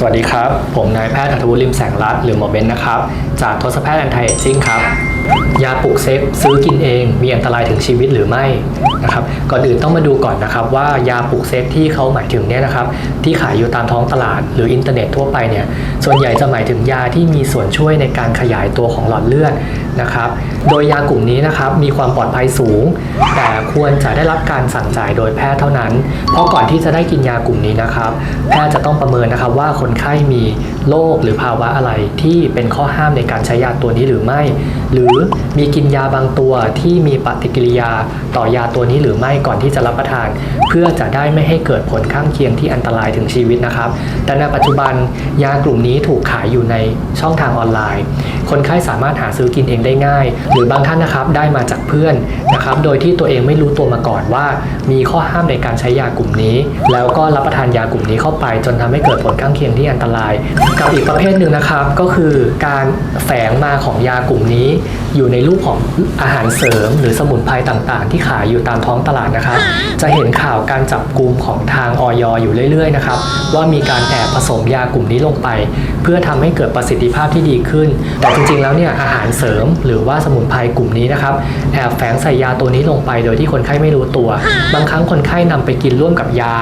สวัสดีครับ ผมนายแพทย์อัธวุฒิลิมแสงรัตน์หรือหมอเบนนะครับ จากทศแพทย์แอนตี้เอจิ้งครับ ยาปลุกเซ็กซื้อกินเองมีอันตรายถึงชีวิตหรือไม่นะครับก่อนอื่นต้องมาดูก่อนนะครับว่ายาปลุกเซ็กที่เขาหมายถึงเนี่ยนะครับที่ขายอยู่ตามท้องตลาดหรืออินเทอร์เน็ตทั่วไปเนี่ยส่วนใหญ่จะหมายถึงยาที่มีส่วนช่วยในการขยายตัวของหลอดเลือดนะครับโดยยากลุ่มนี้นะครับมีความปลอดภัยสูง แต่ควรจะได้รับการสั่งจ่ายโดยแพทย์เท่านั้น เพราะก่อนที่จะได้กินยากลุ่มนี้นะครับแพทย์จะต้องประเมินนะครับว่าคนไข้มีโรคหรือภาวะอะไรที่เป็นข้อห้ามในการใช้ยาตัวนี้หรือไม่ หรือมีกินยาบางตัวที่มีปฏิกิริยาต่อยาตัวนี้หรือไม่ก่อนที่จะรับประทาน เพื่อจะได้ไม่ให้เกิดผลข้างเคียงที่อันตรายถึงชีวิตนะครับ แต่ในปัจจุบันยากลุ่มนี้ถูกขายอยู่ในช่องทางออนไลน์ คนไข้สามารถหาซื้อกินเองได้ง่าย หรือบางท่านนะครับได้มาจากเพื่อนนะครับ โดยที่ตัวเองไม่รู้ตัวมาก่อนว่า มีข้อห้ามในการใช้ยากลุ่มนี้ แล้วก็รับประทานยากลุ่มนี้เข้าไป จนทำให้เกิดผลข้างเคียงที่อันตราย กับอีกประเภทหนึ่งนะครับก็คือการแฝงมาของยากลุ่มนี้ อยู่ในรูปของอาหารเสริม หรือสมุนไพรต่างๆ ที่ขายอยู่ตามท้องตลาดนะครับ จะเห็นข่าวการจับกลุ่มของทางออยอยู่เรื่อยๆนะครับว่ามีการแอบผสมยากลุ่มนี้ลงไป เพื่อทำให้เกิดประสิทธิภาพที่ดีขึ้น แต่จริงๆแล้วเนี่ยอาหารเสริมหรือว่าสมุนไพรกลุ่มนี้นะครับแอบแฝงใส่ยาตัวนี้ลงไป โดยที่คนไข้ไม่รู้ตัว บางครั้งคนไข้นำไปกินร่วมกับยา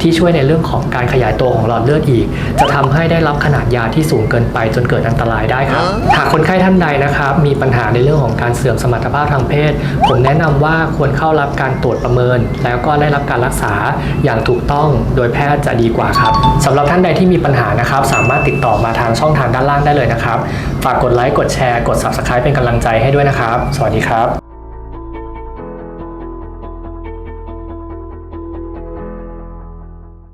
ที่ช่วยในเรื่องของการขยายตัวของหลอดเลือดอีก จะทำให้ได้รับขนาดยาที่สูงเกินไปจนเกิดอันตรายได้ครับ หากคนไข้ท่านใดนะครับ มีปัญหาในเรื่องของการเสื่อมสมรรถภาพทางเพศ ผมแนะนำว่าควรเข้ารับการตรวจประเมิน แล้วก็ได้รับการรักษาอย่างถูกต้องโดยแพทย์จะดีกว่าครับสำหรับท่านใดที่มีปัญหานะครับ สามารถติดต่อมาทางช่องทางด้านล่างได้เลยนะครับ ฝากกดไลค์กดแชร์กด subscribe เป็นกำลังใจให้ด้วยนะครับ สวัสดีครับ